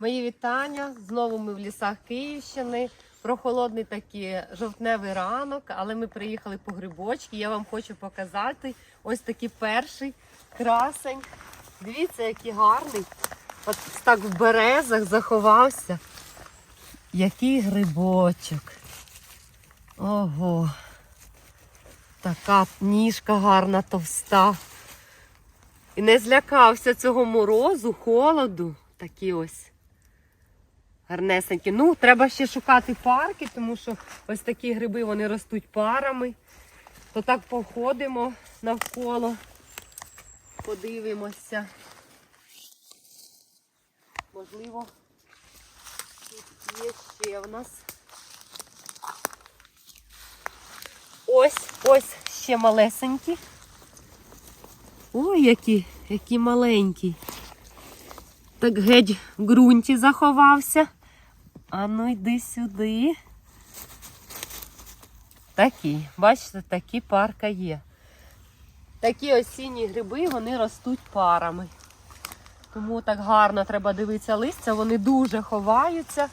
Мої вітання. Знову ми в лісах Київщини. Прохолодний такий жовтневий ранок, але ми приїхали по грибочки. Я вам хочу показати ось такий перший красень. Дивіться, який гарний. От так в березах заховався. Який грибочок. Ого. Така ніжка гарна, товста. І не злякався цього морозу, холоду. Такі ось гарнесенькі. Ну, треба ще шукати парки, тому що ось такі гриби вони ростуть парами. То так походимо навколо, подивимося. Можливо, тут є ще в нас. Ось, ось ще малесенькі. Ой, які, які маленькі. Так геть в ґрунті заховався. А ну йди сюди. Такі, бачите, такі парка є. Такі осінні гриби, вони ростуть парами. Тому так гарно треба дивитися листя, вони дуже ховаються.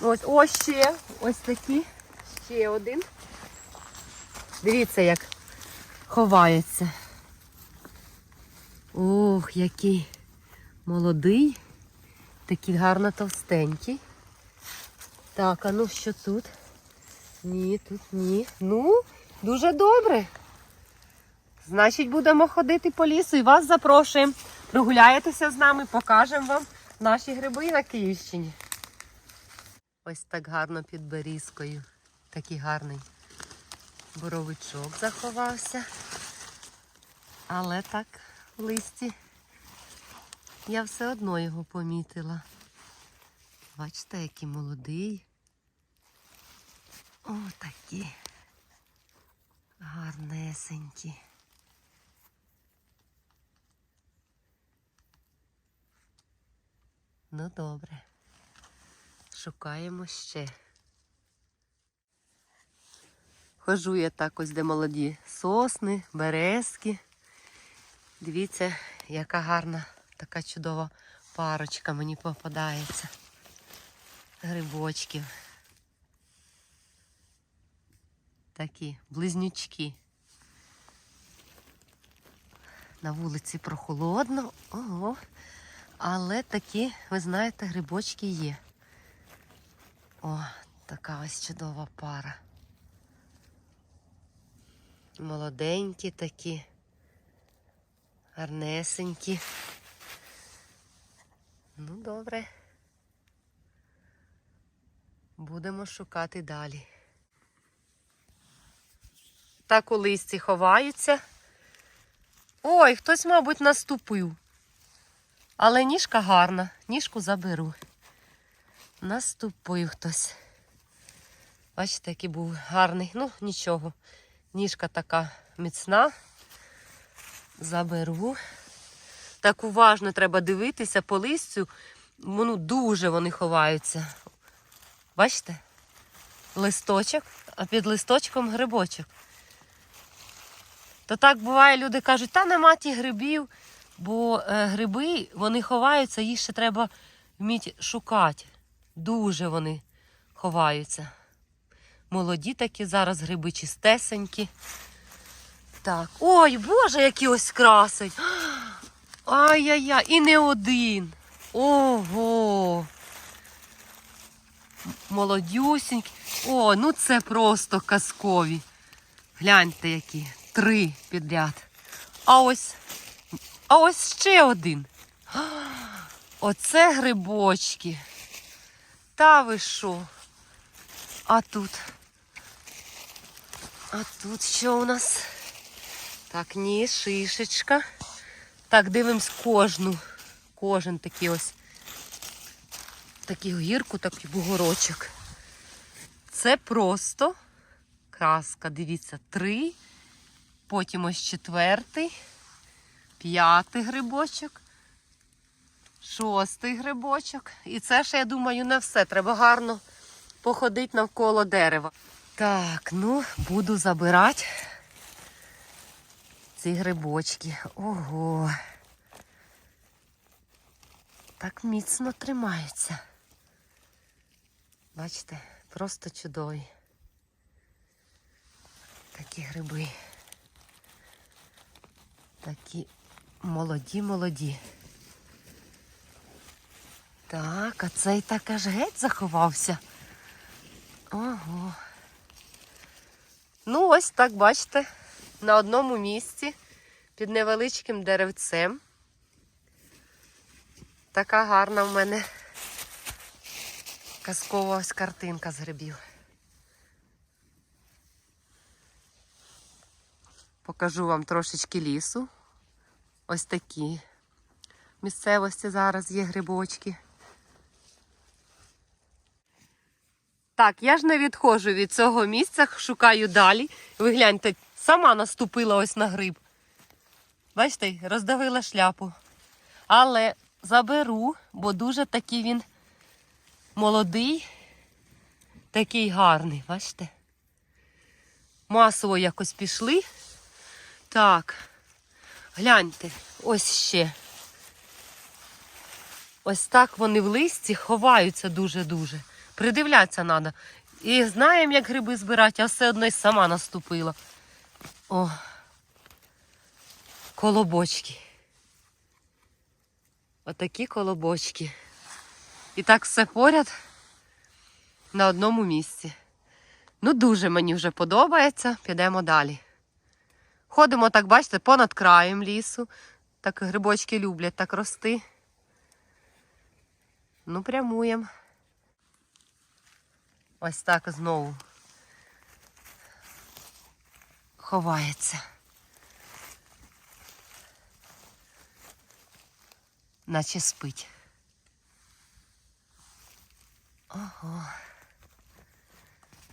Ось ось ще, ось такі, ще один. Дивіться, як ховається. Ох, який молодий, такий гарно товстенький. Так, а ну що тут? Ні, тут ні. Ну, дуже добре. Значить, будемо ходити по лісу і вас запрошуємо. Прогуляєтеся з нами, покажемо вам наші гриби на Київщині. Ось так гарно під берізкою. Такий гарний боровичок заховався. Але так листі я все одно його помітила. Бачите, який молодий. О, такі гарнесенькі. Ну добре. Шукаємо ще. Хожу я так ось, де молоді сосни, березки. Дивіться, яка гарна, така чудова парочка мені попадається. Грибочків. Такі близнючки. На вулиці прохолодно, ого. Але такі, ви знаєте, грибочки є. О, така ось чудова пара. Молоденькі такі, гарнесенькі. Ну, добре. Будемо шукати далі. Так у листі ховаються. Ой, хтось, мабуть, наступив. Але ніжка гарна, ніжку заберу. Наступив хтось. Бачите, який був гарний. Ну, нічого. Ніжка така міцна. Заберу. Так уважно треба дивитися по листю. Ну, дуже вони ховаються. Бачите? Листочок, а під листочком грибочок. То так буває, люди кажуть, та нема ті грибів, бо е, гриби вони ховаються, їх ще треба вміти шукати. Дуже вони ховаються. Молоді такі зараз гриби чистесенькі. Так, ой, Боже, які ось красень. Ай-яй-яй, і не один. Ого. Молодюсінькі. О, ну це просто казкові. Гляньте, які. Три підряд. А ось. А ось ще один. Оце грибочки. Та ви що? А тут? А тут що у нас? Так, ні, шишечка. Так, дивимось кожну. Кожен такий ось. Такий гірку, такий бугорочок. Це просто краска. Дивіться, три. Потім ось четвертий, п'ятий грибочок, шостий грибочок. І це ще, я думаю, не все. Треба гарно походити навколо дерева. Так, ну, буду забирати ці грибочки. Ого. Так міцно тримаються. Бачите, просто чудові. Такі гриби. Такі молоді, молоді. Так, а цей так аж геть заховався. Ого. Ну, ось так, бачите, на одному місці під невеличким деревцем. Така гарна в мене казкова ось картинка з грибів. Покажу вам трошечки лісу. Ось такі місцевості зараз є грибочки. Так, я ж не відходжу від цього місця, шукаю далі. Ви гляньте, сама наступила ось на гриб. Бачите, роздавила шляпу. Але заберу, бо дуже такий він молодий, такий гарний, бачите? Масово якось пішли. Так, гляньте, ось ще. Ось так вони в листі ховаються дуже-дуже. Придивлятися треба. І знаємо, як гриби збирати, а все одно й сама наступила. О, колобочки. Отакі колобочки. І так все поряд на одному місці. Ну, дуже мені вже подобається. Підемо далі. Ходимо, так, бачите, понад краєм лісу. Так грибочки люблять так рости. Ну, прямуємо. Ось так знову ховається. Наче спить. Ого.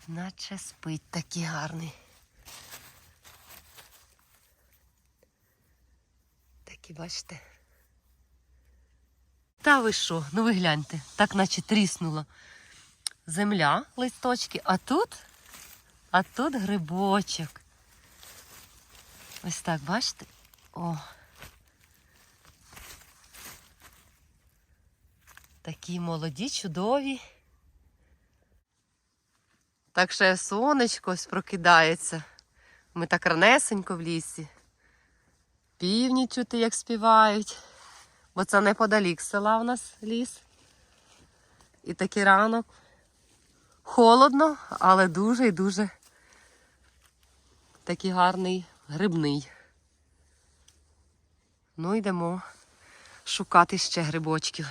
Наче спить такий гарний. Такі, бачите. Та ви що? Ну ви гляньте, так наче тріснуло земля, листочки, а тут, а тут грибочок. Ось так, бачите? О. Такі молоді, чудові. Так ще сонечко ось прокидається. Ми так ранесенько в лісі. Півні чути, як співають. Бо це неподалік села в нас ліс. І такий ранок. Холодно, але дуже і дуже такий гарний грибний. Ну, йдемо шукати ще грибочків.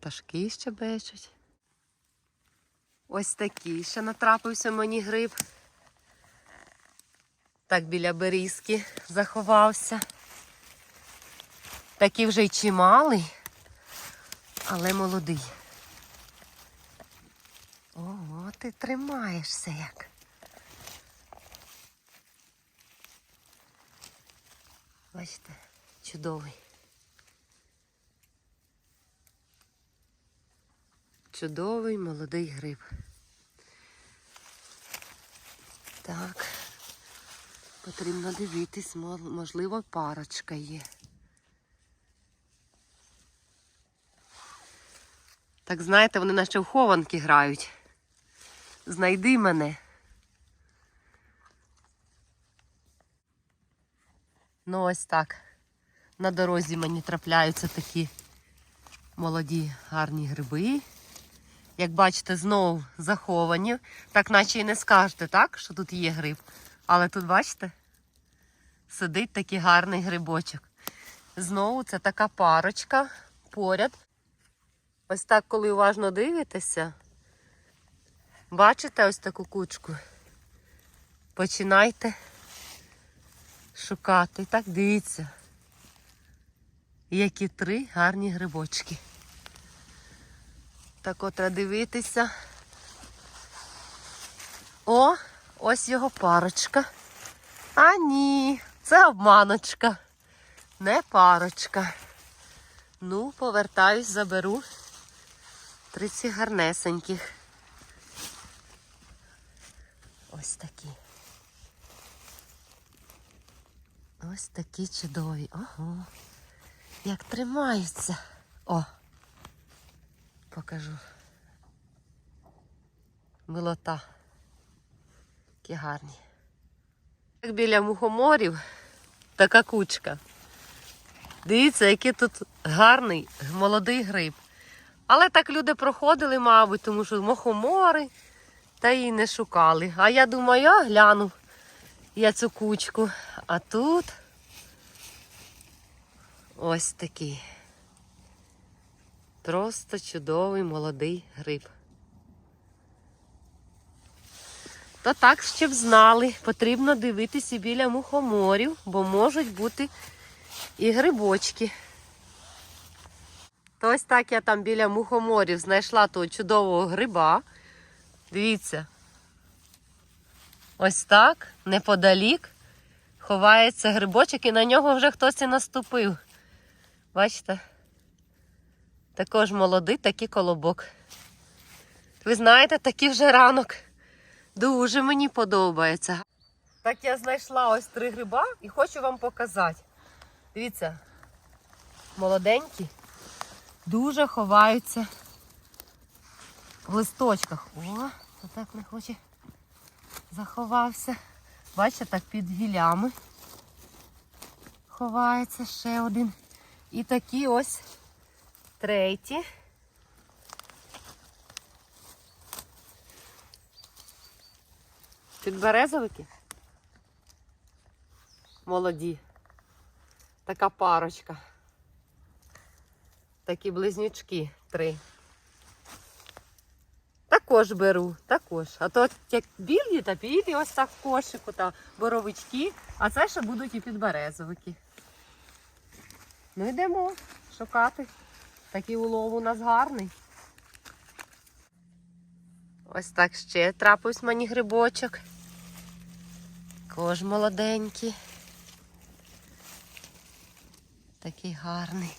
Пташки ще бечуть. Ось такий ще натрапився мені гриб. Так біля берізки заховався. Такий вже й чималий але молодий. Ого, ти тримаєшся як. Бачите, чудовий. Чудовий молодий гриб. Так, потрібно дивитись, можливо, парочка є. Так знаєте, вони наче в хованки грають. Знайди мене. Ну ось так. На дорозі мені трапляються такі молоді гарні гриби. Як бачите, знову заховані. Так наче і не скажете, так, що тут є гриб. Але тут, бачите, сидить такий гарний грибочок. Знову це така парочка поряд. Ось так, коли уважно дивитеся, бачите ось таку кучку? Починайте шукати. Так, дивіться. Які три гарні грибочки. Так от треба дивитися. О, ось його парочка. А ні, це обманочка. Не парочка. Ну, повертаюсь, заберу. Триці гарнесеньких. Ось такі. Ось такі чудові. Ого. Як тримаються. О. Покажу. Милота. Які гарні. Як біля мухоморів така кучка. Дивіться, який тут гарний молодий гриб. Але так люди проходили, мабуть, тому що мухомори та й не шукали. А я думаю, я гляну я цю кучку. А тут ось такий. Просто чудовий молодий гриб. То так, щоб знали, потрібно дивитися біля мухоморів, бо можуть бути і грибочки. То ось так я там біля мухоморів знайшла того чудового гриба. Дивіться. Ось так, неподалік, ховається грибочок і на нього вже хтось і наступив. Бачите? Також молодий, такий колобок. Ви знаєте, такий вже ранок. Дуже мені подобається. Так я знайшла ось три гриба і хочу вам показати. Дивіться, молоденькі, дуже ховаються в листочках. О, так не хоче. Заховався. Бачите, так під гілями ховається ще один. І такі ось треті. Підберезовики. Молоді. Така парочка. Такі близнючки три. Також беру, також. А то як білі та білі, ось так в кошику та боровички, а це ще будуть і підберезовики. Ну йдемо шукати. Такий улов у нас гарний. Ось так ще трапився мені грибочок. Також молоденький. Такий гарний.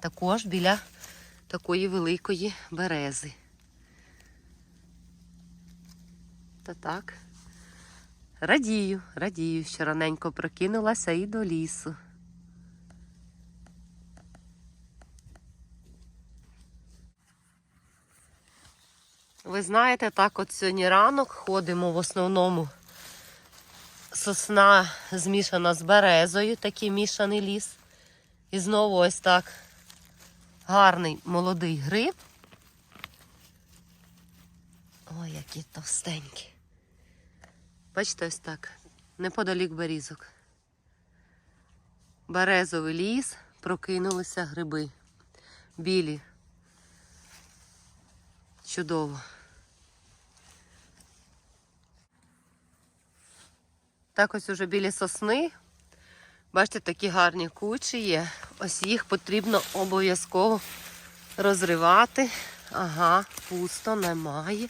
Також біля такої великої берези. Та так. Радію, радію, що раненько прокинулася і до лісу. Ви знаєте, так от сьогодні ранок ходимо в основному. Сосна змішана з березою, такий мішаний ліс. І знову ось так гарний молодий гриб. Ой, які товстенькі. Бачите, ось так, неподалік берізок. Березовий ліс, прокинулися гриби. Білі. Чудово. Так ось уже біля сосни. Бачите, такі гарні кучі є. Ось їх потрібно обов'язково розривати. Ага, пусто, немає.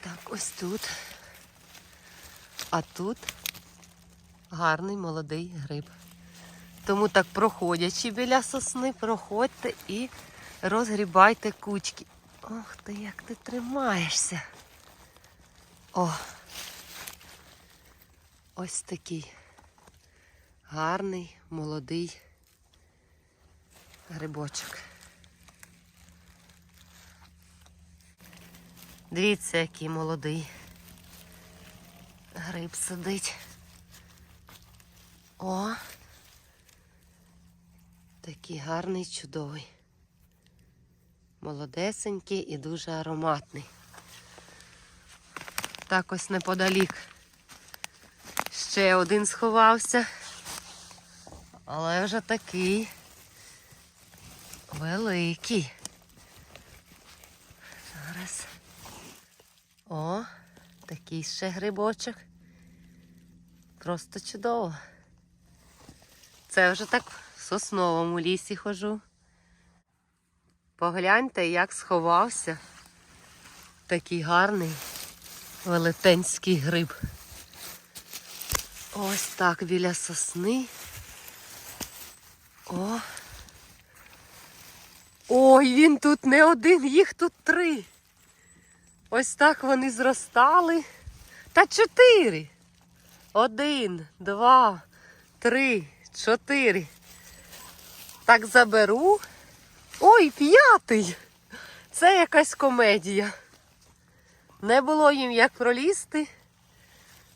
Так, ось тут. А тут гарний молодий гриб. Тому так проходячи біля сосни, проходьте і розгрібайте кучки. Ох ти, як ти тримаєшся. О! Ось такий гарний, молодий грибочок. Дивіться, який молодий гриб сидить. О, такий гарний, чудовий. Молодесенький і дуже ароматний. Так ось неподалік. Ще один сховався. Але вже такий великий. Зараз. О, такий ще грибочок. Просто чудово. Це вже так в сосновому лісі хожу. Погляньте, як сховався такий гарний велетенський гриб. Ось так біля сосни. О. Ой, він тут не один, їх тут три. Ось так вони зростали. Та чотири. Один, два, три, чотири. Так заберу. Ой, п'ятий. Це якась комедія. Не було їм як пролізти.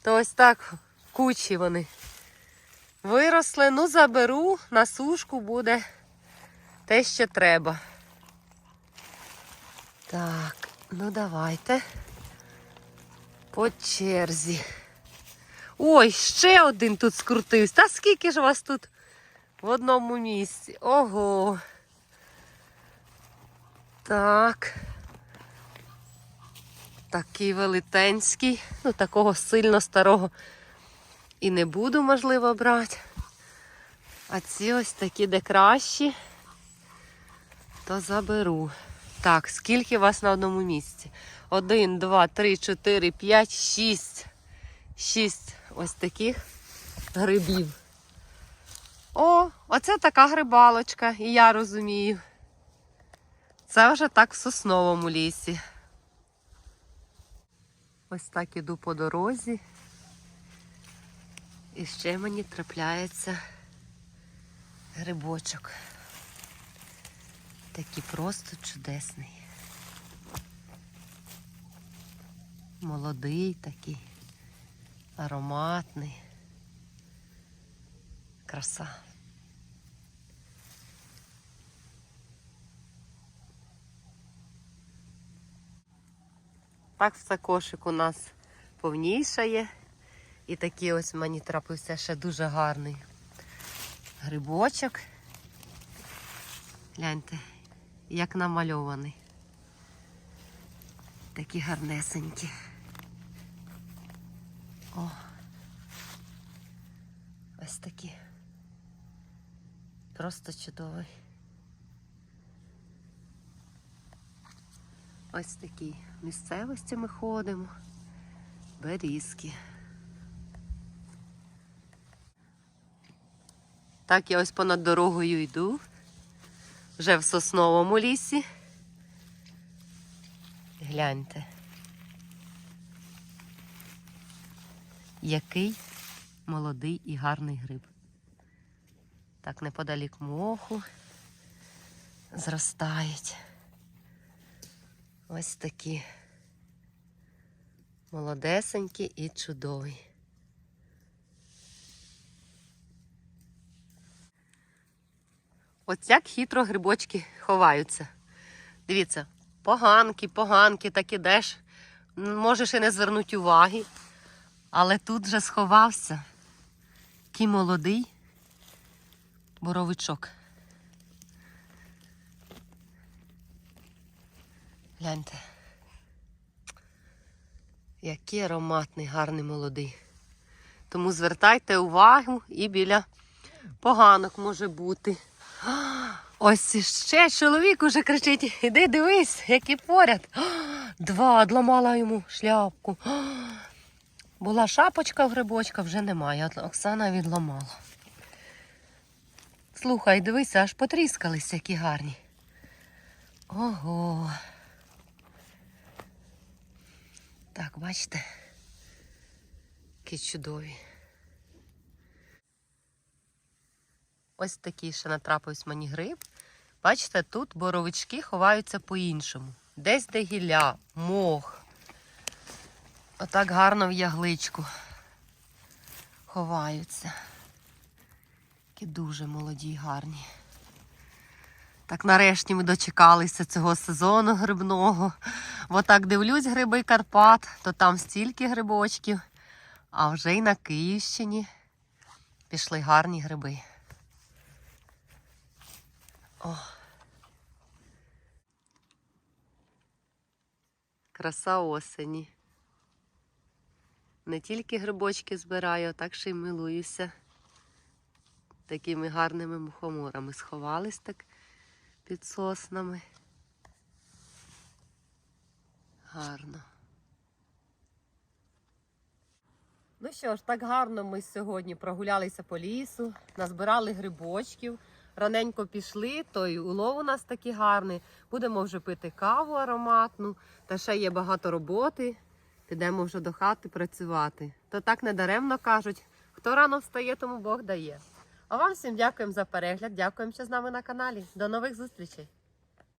То ось так кучі вони виросли. Ну, заберу, на сушку буде те, що треба. Так, ну давайте. По черзі. Ой, ще один тут скрутився. Та скільки ж вас тут в одному місці? Ого. Так. Такий велетенський. Ну, такого сильно старого і не буду, можливо, брати. А ці ось такі, де кращі, то заберу. Так, скільки вас на одному місці? Один, два, три, чотири, п'ять, шість. Шість ось таких грибів. О, оце така грибалочка, і я розумію. Це вже так в сосновому лісі. Ось так іду по дорозі. І ще мені трапляється грибочок. Такий просто чудесний. Молодий такий, ароматний. Краса. Так все кошик у нас повнішає. І такий ось мені трапився ще дуже гарний грибочок. Гляньте, як намальований. Такі гарнесенькі. О. Ось такі. Просто чудовий. Ось такі місцевості ми ходимо. Берізки. Так, я ось понад дорогою йду. Вже в сосновому лісі. Гляньте. Який молодий і гарний гриб. Так неподалік моху зростають. Ось такі молодесенькі і чудові. Ось як хитро грибочки ховаються. Дивіться, поганки, поганки, так ідеш. Можеш і не звернути уваги. Але тут вже сховався. Який молодий боровичок. Гляньте. Який ароматний, гарний молодий. Тому звертайте увагу і біля поганок може бути. Ось іще чоловік уже кричить: іди дивись, які поряд. Два, одламала йому шляпку. Була шапочка в грибочка, вже немає. Оксана відламала. Слухай, дивися, аж потріскались, які гарні. Ого. Так, бачите? Які чудові. Ось такий ще натрапився мені гриб. Бачите, тут боровички ховаються по-іншому. Десь де гілля, мох. Отак гарно в ягличку ховаються. Які дуже молоді гарні. Так нарешті ми дочекалися цього сезону грибного. Бо так дивлюсь гриби Карпат, то там стільки грибочків, а вже й на Київщині пішли гарні гриби. О. Краса осені. Не тільки грибочки збираю, а так ще й милуюся. Такими гарними мухоморами сховались так під соснами. Гарно. Ну що ж, так гарно ми сьогодні прогулялися по лісу, назбирали грибочків, раненько пішли, той улов у нас такий гарний. Будемо вже пити каву ароматну, та ще є багато роботи. Підемо вже до хати працювати. то так недаремно кажуть, хто рано встає, тому Бог дає. А вам всім дякуємо за перегляд, дякуємо, що з нами на каналі. До нових зустрічей!